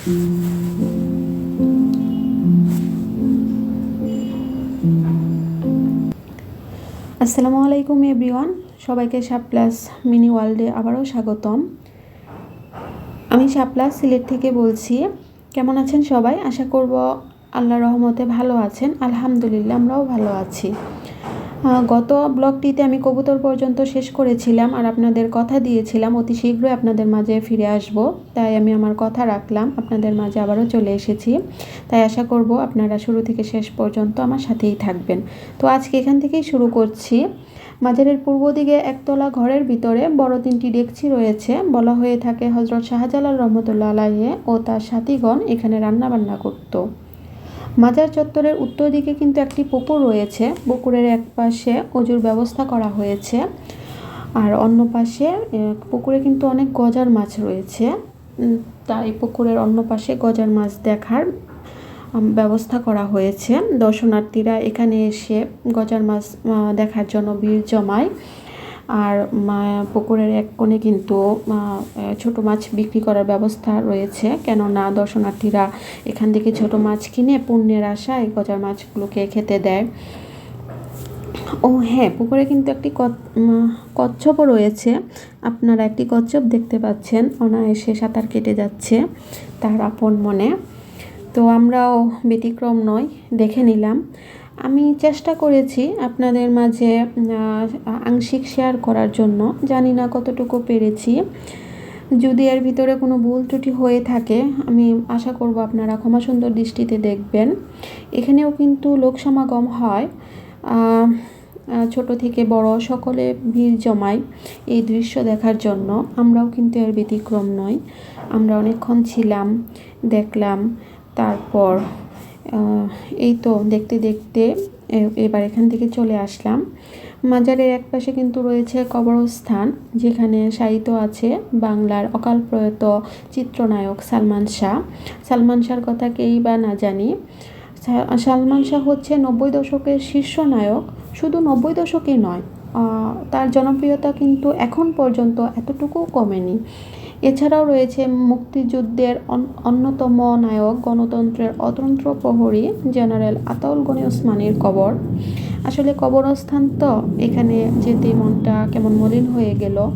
আসসালামু আলাইকুম এভরিওয়ান সবাইকে প্লাস মিনি ওয়ার্ল্ডে আবারও স্বাগতম। আমি শাপলাস সিলেট থেকে বলছি। কেমন আছেন সবাই? আশা করব আল্লাহ রহমতে ভালো আছেন। আলহামদুলিল্লাহ, আমরাও ভালো আছি। গত ব্লগটিতে আমি কবুতর পর্যন্ত শেষ করেছিলাম আর আপনাদের কথা দিয়েছিলাম। অতি শীঘ্রই আপনাদের মাঝে ফিরে আসব। তাই আমি আমার কথা রাখলাম। আপনাদের মাঝে আবারও চলে এসেছি। তাই আশা করব আপনারা শুরু থেকে শেষ পর্যন্ত আমার সাথেই থাকবেন। তো আজকে এখান থেকেই শুরু করছি। মাজারের পূর্ব দিকে একতলা ঘরের ভিতরে বড় তিনটি ডেকচি রয়েছে। বলা হয়ে থাকে হজরত শাহজালাল রহমতুল্লাহ আলাহে ও তার সাথীগণ এখানে রান্নাবান্না করতো। মাজার চত্বরের উত্তর দিকে কিন্তু একটি পুকুর রয়েছে। পুকুরের এক পাশে অজুর ব্যবস্থা করা হয়েছে। আর অন্য পাশে পুকুরে কিন্তু অনেক গজার মাছ রয়েছে। তাই পুকুরের অন্য পাশে গজার মাছ দেখার ব্যবস্থা করা হয়েছে। দর্শনার্থীরা এখানে এসে গজার মাছ দেখার জন্য ভিড় জমায়। আর পুকুরের এক কোণে কিন্তু ছোট মাছ বিক্রি করার ব্যবস্থা রয়েছে। কেননা দর্শনার্থীরা এখান থেকে ছোট মাছ কিনে পুণ্যের আশায় গজার মাছগুলোকে খেতে দেয়। ও হ্যাঁ পুকুরে কিন্তু একটি কচ- কচ্ছপও রয়েছে। আপনারা একটি কচ্ছপ দেখতে পাচ্ছেন, অনায়াসে সাঁতার কেটে যাচ্ছে তার আপন মনে। তো আমরাও ব্যতিক্রম নয়, দেখে নিলাম। আমি চেষ্টা করেছি আপনাদের মাঝে আংশিক শেয়ার করার জন্য। জানি না কতটুকু পেরেছি। যদি এর ভিতরে কোনো ভুল ত্রুটি হয়ে থাকে, আমি আশা করব আপনারা ক্ষমা সুন্দর দৃষ্টিতে দেখবেন। এখানেও কিন্তু লোক সমাগম হয়। ছোট থেকে বড় সকলে ভিড় জমায় এই দৃশ্য দেখার জন্য। আমরাও কিন্তু এর ব্যতিক্রম নই। আমরা অনেকক্ষণ ছিলাম, দেখলাম, তারপর এই তো দেখতে দেখতে এবার এখান থেকে চলে আসলাম। মাজারের এক পাশে কিন্তু রয়েছে কবরস্থান, যেখানে শায়িত আছে বাংলার অকাল প্রয়াত চিত্রনায়ক সালমান শাহ। সালমান শাহর কথা কেই বা না জানি। সালমান শাহ হচ্ছে নব্বই দশকের শীর্ষ নায়ক, শুধু নব্বই দশকই নয় তার জনপ্রিয়তা কিন্তু এখন পর্যন্ত এতটুকু কমেনি। এছাড়াও রয়েছে মুক্তিযুদ্ধের অন- অন্যতম নায়ক গণতন্ত্রের অতন্ত্র প্রহরী জেনারেল আতাউল গনি ওসমানীর কবর। আসলে কবরস্থান তো এখানে যেতে মনটা কেমন মলিন হয়ে গেল,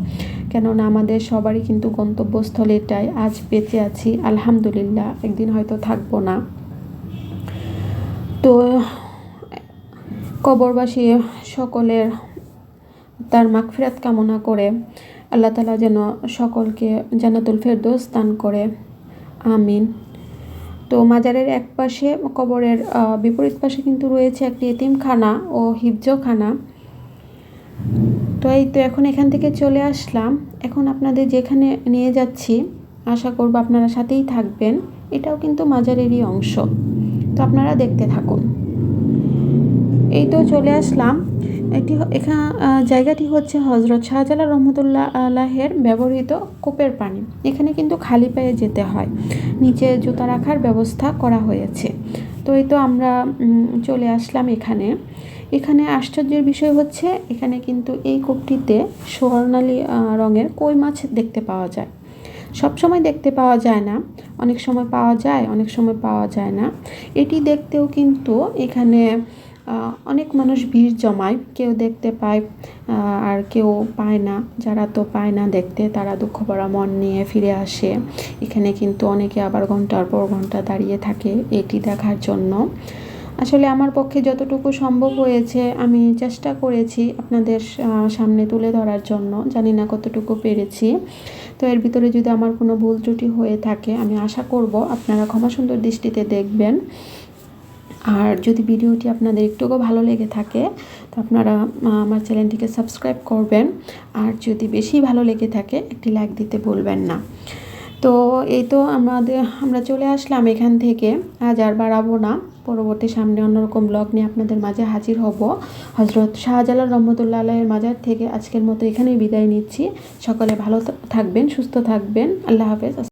কেননা আমাদের সবারই কিন্তু গন্তব্যস্থল এটাই আজ বেঁচে আছি, আলহামদুলিল্লাহ, একদিন হয়তো থাকব না। তো কবরবাসী সকলের তার মাগফিরাত কামনা করে আল্লাহ তালা যেন সকলকে জান্নাতুল ফেরদৌস দান করে। আমিন। তো মাজারের এক পাশে কবরের বিপরীত পাশে কিন্তু রয়েছে একটি এতিমখানা ও হিফজখানা। তো এই তো এখন এখান থেকে চলে আসলাম। এখন আপনাদের যেখানে নিয়ে যাচ্ছি, আশা করব আপনারা সাথেই থাকবেন। এটাও কিন্তু মাজারেরই অংশ। তো আপনারা দেখতে থাকুন। এই তো চলে আসলাম। এটি এখানে জায়গাটি হচ্ছে হজরত শাহজালাল রহমতুল্লাহ আলাহের ব্যবহৃত কূপের পানি। এখানে কিন্তু খালি পায়ে যেতে হয়। নিচে জুতা রাখার ব্যবস্থা করা হয়েছে। তো এই তো আমরা চলে আসলাম এখানে। এখানে আশ্চর্যের বিষয় হচ্ছে, এখানে কিন্তু এই কূপটিতে স্বর্ণালী রঙের কই মাছ দেখতে পাওয়া যায়। সব সময় দেখতে পাওয়া যায় না। অনেক সময় পাওয়া যায়, অনেক সময় পাওয়া যায় না। এটি দেখতেও কিন্তু এখানে অনেক মানুষ ভিড় জমায়। কেউ দেখতে পায় আর কেউ পায় না। যারা তো পায় না দেখতে, তারা দুঃখ ভরা মন নিয়ে ফিরে আসে। এখানে কিন্তু অনেকে আবার ঘণ্টার পর ঘণ্টা দাঁড়িয়ে থাকে এটি দেখার জন্য। আসলে আমার পক্ষে যতটুকু সম্ভব হয়েছে, আমি চেষ্টা করেছি আপনাদের সামনে তুলে ধরার জন্য। জানি না কতটুকু পেরেছি। তো এর ভিতরে যদি আমার কোনো ভুল ত্রুটি হয়ে থাকে, আমি আশা করব আপনারা ক্ষমা সুন্দর দৃষ্টিতে দেখবেন। আর যদি ভিডিওটি আপনাদের একটুকু ভালো লেগে থাকে, তো আপনারা আমার চ্যানেলটিকে সাবস্ক্রাইব করবেন। আর যদি বেশি ভালো লেগে থাকে, একটি লাইক দিতে ভুলবেন না। তো এই তো আমাদের, আমরা চলে আসলাম এখান থেকে। আজ আর বাড়াবো না। পরবর্তী সামনে অন্যরকম ব্লগ নিয়ে আপনাদের মাঝে হাজির হব। হজরত শাহজালাল রহমতুল্লাহ আলাইয়ের মাজার থেকে আজকের মতো এখানেই বিদায় নিচ্ছি। সকলে ভালো থাকবেন, সুস্থ থাকবেন। আল্লাহ হাফেজ।